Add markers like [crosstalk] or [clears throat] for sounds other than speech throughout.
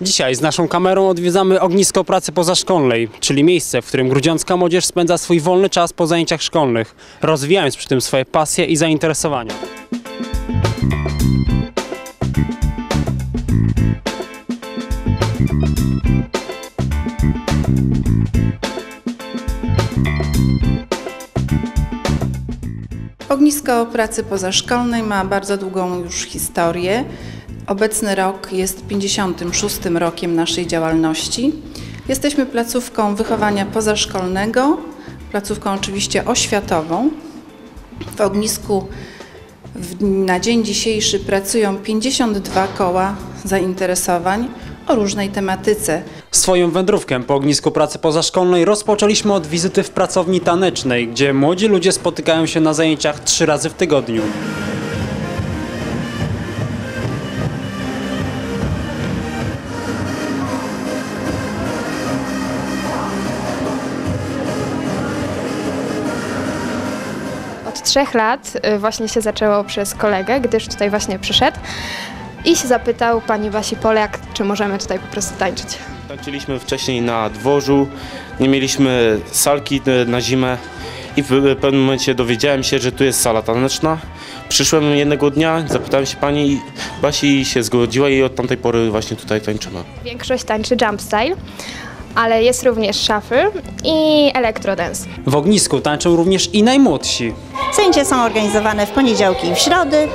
Dzisiaj z naszą kamerą odwiedzamy ognisko pracy pozaszkolnej, czyli miejsce, w którym grudziącka młodzież spędza swój wolny czas po zajęciach szkolnych, rozwijając przy tym swoje pasje i zainteresowania. Ognisko pracy pozaszkolnej ma bardzo długą już historię. Obecny rok jest 56. rokiem naszej działalności. Jesteśmy placówką wychowania pozaszkolnego, placówką oczywiście oświatową. W ognisku na dzień dzisiejszy pracują 52 koła zainteresowań o różnej tematyce. Swoją wędrówkę po ognisku pracy pozaszkolnej rozpoczęliśmy od wizyty w pracowni tanecznej, gdzie młodzi ludzie spotykają się na zajęciach trzy razy w tygodniu. Trzech lat y, właśnie się zaczęło przez kolegę, gdyż tutaj właśnie przyszedł i się zapytał pani Wasi Polak, czy możemy tutaj po prostu tańczyć. Tańczyliśmy wcześniej na dworzu, nie mieliśmy salki e, na zimę i w pewnym momencie dowiedziałem się, że tu jest sala taneczna. Przyszłem jednego dnia, zapytałem się pani Basi i się zgodziła i od tamtej pory właśnie tutaj tańczymy. Większość tańczy jump style, ale jest również shuffle i electrodance. W ognisku tańczą również i najmłodsi. Zajęcia są organizowane w poniedziałki i w środy.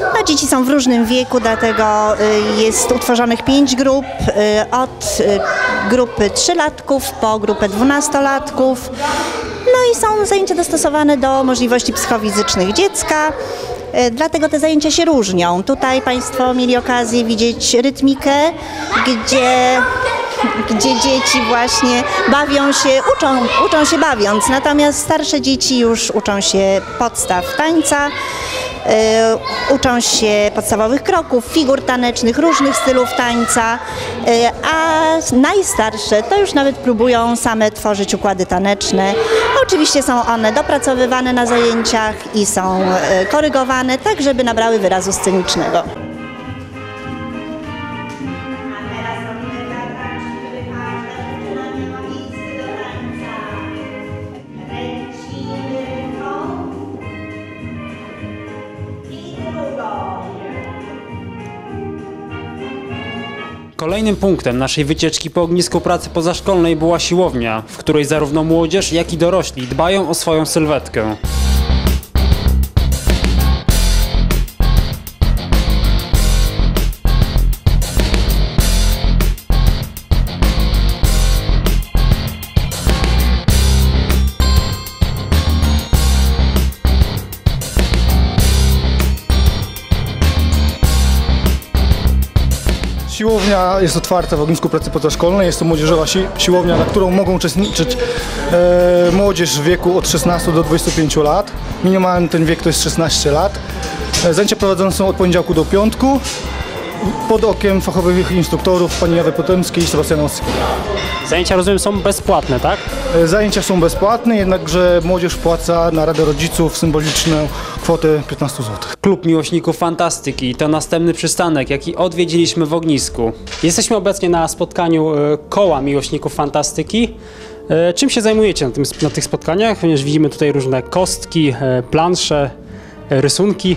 No, dzieci są w różnym wieku, dlatego y, jest utworzonych pięć grup. y, Od y, grupy trzylatków po grupę dwunastolatków. No i są zajęcia dostosowane do możliwości psychofizycznych dziecka. Dlatego te zajęcia się różnią. Tutaj Państwo mieli okazję widzieć rytmikę, gdzie gdzie dzieci właśnie bawią się, uczą, uczą się bawiąc, natomiast starsze dzieci już uczą się podstaw tańca, y, uczą się podstawowych kroków, figur tanecznych, różnych stylów tańca, y, a najstarsze to już nawet próbują same tworzyć układy taneczne. Oczywiście są one dopracowywane na zajęciach i są y, korygowane tak, żeby nabrały wyrazu scenicznego. Kolejnym punktem naszej wycieczki po ognisku pracy pozaszkolnej była siłownia, w której zarówno młodzież, jak i dorośli dbają o swoją sylwetkę. Siłownia jest otwarta w ognisku pracy pozaszkolnej. Jest to młodzieżowa si siłownia, na którą mogą uczestniczyć e, młodzież w wieku od 16 do 25 lat. Minimalny ten wiek to jest 16 lat. E, zajęcia prowadzone są od poniedziałku do piątku pod okiem fachowych instruktorów pani Jawy Potemskiej i Sebastiana. Zajęcia, rozumiem, są bezpłatne, tak? E, Zajęcia są bezpłatne, jednakże młodzież płaca na Radę Rodziców symboliczną kwotę 15 zł. Klub Miłośników Fantastyki to następny przystanek, jaki odwiedziliśmy w ognisku. Jesteśmy obecnie na spotkaniu e, koła Miłośników Fantastyki. E, Czym się zajmujecie na, tym, na tych spotkaniach? Ponieważ widzimy tutaj różne kostki, e, plansze, rysunki.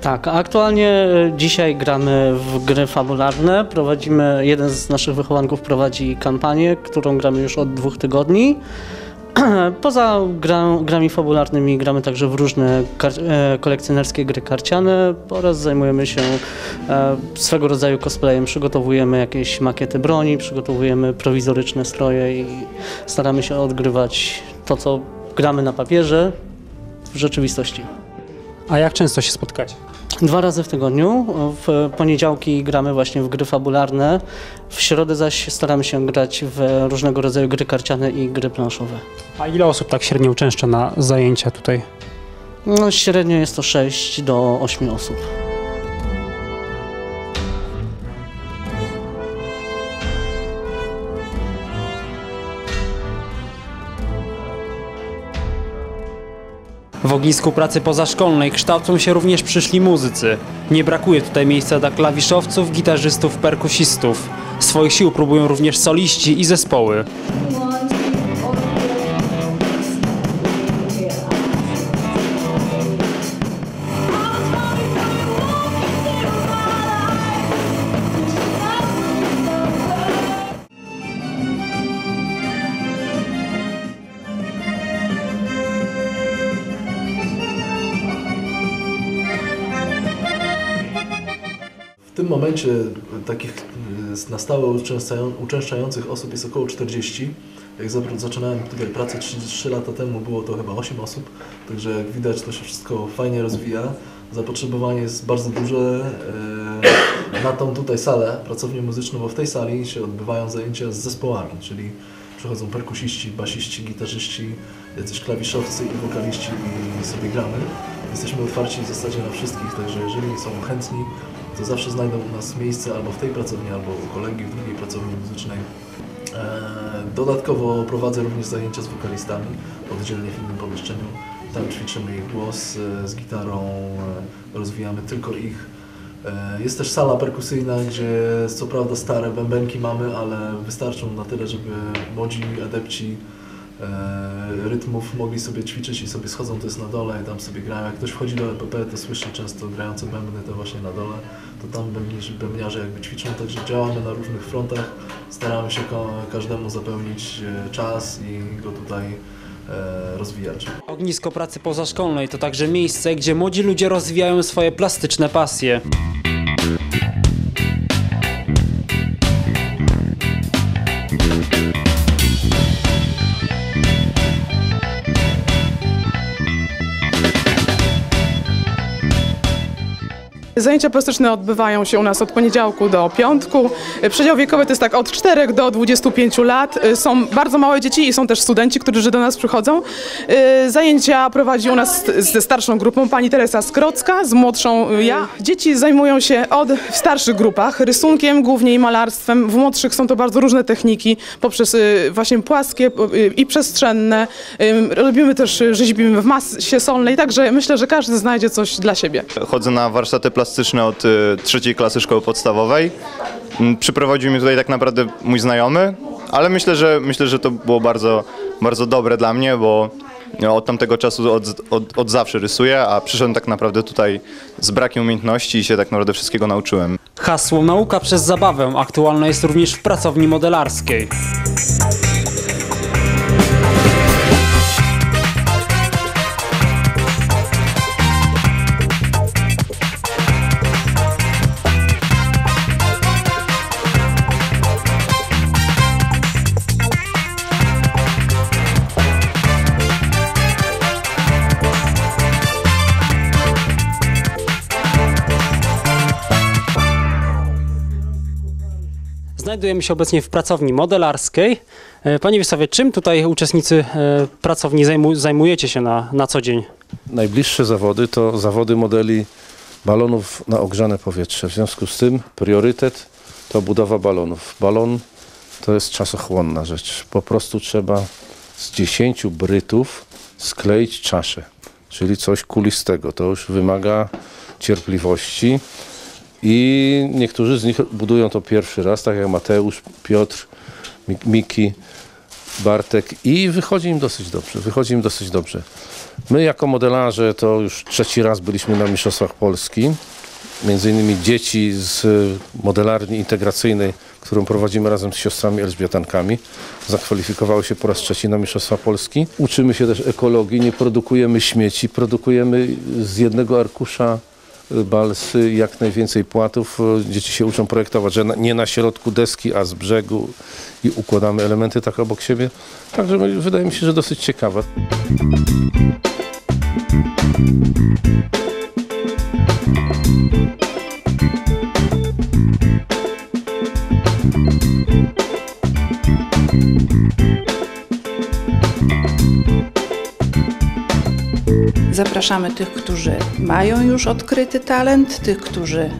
Tak, aktualnie dzisiaj gramy w gry fabularne. Prowadzimy, jeden z naszych wychowanków prowadzi kampanię, którą gramy już od dwóch tygodni. [clears throat] Poza gra, grami fabularnymi gramy także w różne e, kolekcjonerskie gry karciane oraz zajmujemy się e, swego rodzaju cosplayem. Przygotowujemy jakieś makiety broni, przygotowujemy prowizoryczne stroje i staramy się odgrywać to, co gramy na papierze w rzeczywistości. A jak często się spotkacie? Dwa razy w tygodniu. W poniedziałki gramy właśnie w gry fabularne, w środę zaś staramy się grać w różnego rodzaju gry karciane i gry planszowe. A ile osób tak średnio uczęszcza na zajęcia tutaj? No, średnio jest to 6 do 8 osób. W ognisku pracy pozaszkolnej kształcą się również przyszli muzycy. Nie brakuje tutaj miejsca dla klawiszowców, gitarzystów, perkusistów. Swoich sił próbują również soliści i zespoły. Tym momencie takich y, na stałe uczęszczają- uczęszczających osób jest około 40. Jak za- zaczynałem tutaj pracę 3, 3 lata temu, było to chyba 8 osób, także jak widać to się wszystko fajnie rozwija. Zapotrzebowanie jest bardzo duże e, na tą tutaj salę, pracownię muzyczną, bo w tej sali się odbywają zajęcia z zespołami, czyli przychodzą perkusiści, basiści, gitarzyści, jacyś klawiszowcy i wokaliści i sobie gramy. Jesteśmy otwarci w zasadzie na wszystkich, także jeżeli są chętni, to zawsze znajdą u nas miejsce albo w tej pracowni, albo u kolegi w drugiej pracowni muzycznej. E, Dodatkowo prowadzę również zajęcia z wokalistami oddzielnie w innym pomieszczeniu. Tam ćwiczymy ich głos z gitarą, e, rozwijamy tylko ich. E, Jest też sala perkusyjna, gdzie co prawda stare bębenki mamy, ale wystarczą na tyle, żeby młodzi adepci rytmów mogli sobie ćwiczyć i sobie schodzą, to jest na dole i tam sobie grają. Jak ktoś wchodzi do EPP, to słyszy często grające bębny, to właśnie na dole, to tam bębniarze, jakby ćwiczą, także działamy na różnych frontach, staramy się każdemu zapełnić e, czas i go tutaj e, rozwijać. Ognisko pracy pozaszkolnej to także miejsce, gdzie młodzi ludzie rozwijają swoje plastyczne pasje. Zajęcia plastyczne odbywają się u nas od poniedziałku do piątku. Przedział wiekowy to jest tak od 4 do 25 lat. Są bardzo małe dzieci i są też studenci, którzy do nas przychodzą. Zajęcia prowadzi u nas ze starszą grupą pani Teresa Skrocka, z młodszą ja. Dzieci zajmują się od w starszych grupach rysunkiem, głównie i malarstwem. W młodszych są to bardzo różne techniki, poprzez y, właśnie płaskie y, i przestrzenne. Y, Robimy też, y, rzeźbimy w masie solnej, także myślę, że każdy znajdzie coś dla siebie. Chodzę na warsztaty plastyczne od y, trzeciej klasy szkoły podstawowej. Mm, Przyprowadził mnie tutaj tak naprawdę mój znajomy, ale myślę, że myślę, że to było bardzo, bardzo dobre dla mnie, bo no, od tamtego czasu od, od, od zawsze rysuję, a przyszedłem tak naprawdę tutaj z brakiem umiejętności i się tak naprawdę wszystkiego nauczyłem. Hasło nauka przez zabawę aktualne jest również w pracowni modelarskiej. Znajdujemy się obecnie w pracowni modelarskiej. E, Panie Wiesławie, czym tutaj uczestnicy e, pracowni zajmu- zajmujecie się na, na co dzień? Najbliższe zawody to zawody modeli balonów na ogrzane powietrze. W związku z tym priorytet to budowa balonów. Balon to jest czasochłonna rzecz. Po prostu trzeba z 10 brytów skleić czaszę, czyli coś kulistego. To już wymaga cierpliwości i niektórzy z nich budują to pierwszy raz, tak jak Mateusz, Piotr, Mik- Miki, Bartek i wychodzi im dosyć dobrze. Wychodzi im dosyć dobrze. My jako modelarze to już trzeci raz byliśmy na Mistrzostwach Polski. Między innymi dzieci z modelarni integracyjnej, którą prowadzimy razem z siostrami Elżbietankami, zakwalifikowały się po raz trzeci na Mistrzostwa Polski. Uczymy się też ekologii, nie produkujemy śmieci, produkujemy z jednego arkusza balsy jak najwięcej płatów. Dzieci się uczą projektować, że nie na środku deski, a z brzegu i układamy elementy tak obok siebie. Także wydaje mi się, że dosyć ciekawe. Zapraszamy tych, którzy mają już odkryty talent, tych, którzy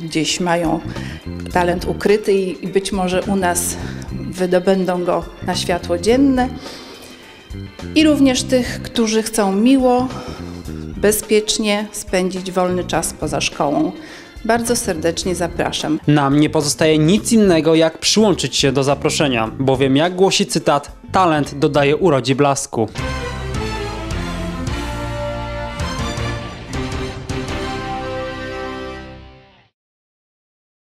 gdzieś mają talent ukryty i być może u nas wydobędą go na światło dzienne. I również tych, którzy chcą miło, bezpiecznie spędzić wolny czas poza szkołą. bardzo serdecznie zapraszam. Nam nie pozostaje nic innego, jak przyłączyć się do zaproszenia, bowiem jak głosi cytat, talent dodaje urodzi blasku.